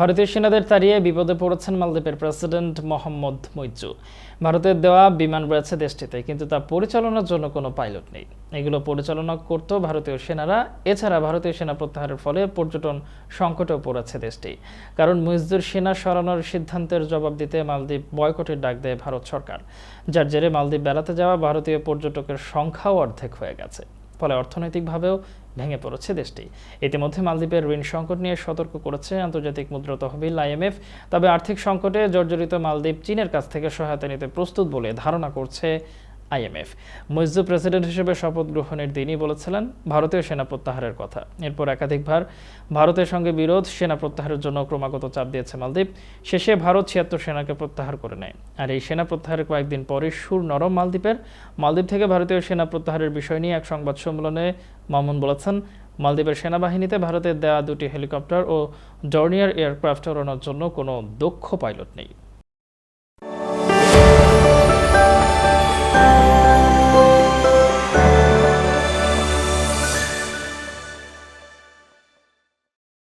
ভারতীয় সেনাদের তাড়িয়ে বিপদে পড়েছেন মালদ্বীপের প্রেসিডেন্ট মোহাম্মদ মৈজু ভারতের দেওয়া বিমান রয়েছে দেশটিতে, কিন্তু তা পরিচালনার জন্য কোনো পাইলট নেই। এগুলো পরিচালনা করত ভারতীয় সেনারা, এছাড়া ভারতীয় সেনা প্রত্যাহারের ফলে পর্যটন সংকটেও পড়েছে দেশটি। কারণ মুইজুর সেনা সরানোর সিদ্ধান্তের জবাব দিতে মালদ্বীপ বয়কটের ডাক দেয় ভারত সরকার। যার জেরে মালদ্বীপ বেড়াতে যাওয়া ভারতীয় পর্যটকের সংখ্যাও অর্ধেক হয়ে গেছে। ফলে অর্থনৈতিকভাবেও ভেঙে পড়েছে দেশটি। ইতিমধ্যে মালদ্বীপের ঋণ সংকট নিয়ে সতর্ক করেছে আন্তর্জাতিক মুদ্রা তহবিল আইএমএফ তবে আর্থিক সংকটে জর্জরিত মালদ্বীপ চীনের কাছ থেকে সহায়তা নিতে প্রস্তুত বলে ধারণা করছে আইএমএফ। মৈজু প্রেসিডেন্ট হিসেবে শপথ গ্রহণের দিনই বলেছিলেন, ভারতীয় সেনা প্রত্যাহারের কথা। এরপর একাধিকবার ভারতের সঙ্গে বিরোধ, সেনা প্রত্যাহারের জন্য ক্রমাগত চাপ দিয়েছে মালদ্বীপ। শেষে ভারত ছিয়াত্তর সেনাকে প্রত্যাহার করে নেয়। আর এই সেনা প্রত্যাহারের কয়েকদিন পরে সুর নরম মালদ্বীপের। মালদ্বীপ থেকে ভারতীয় সেনা প্রত্যাহারের বিষয় নিয়ে এক সংবাদ সম্মেলনে মামুন বলেছেন, মালদ্বীপের সেনাবাহিনীতে ভারতের দেয়া দুটি হেলিকপ্টার ও ডর্নিয়ার এয়ারক্রাফট ওড়ানোর জন্য কোনো দক্ষ পাইলট নেই।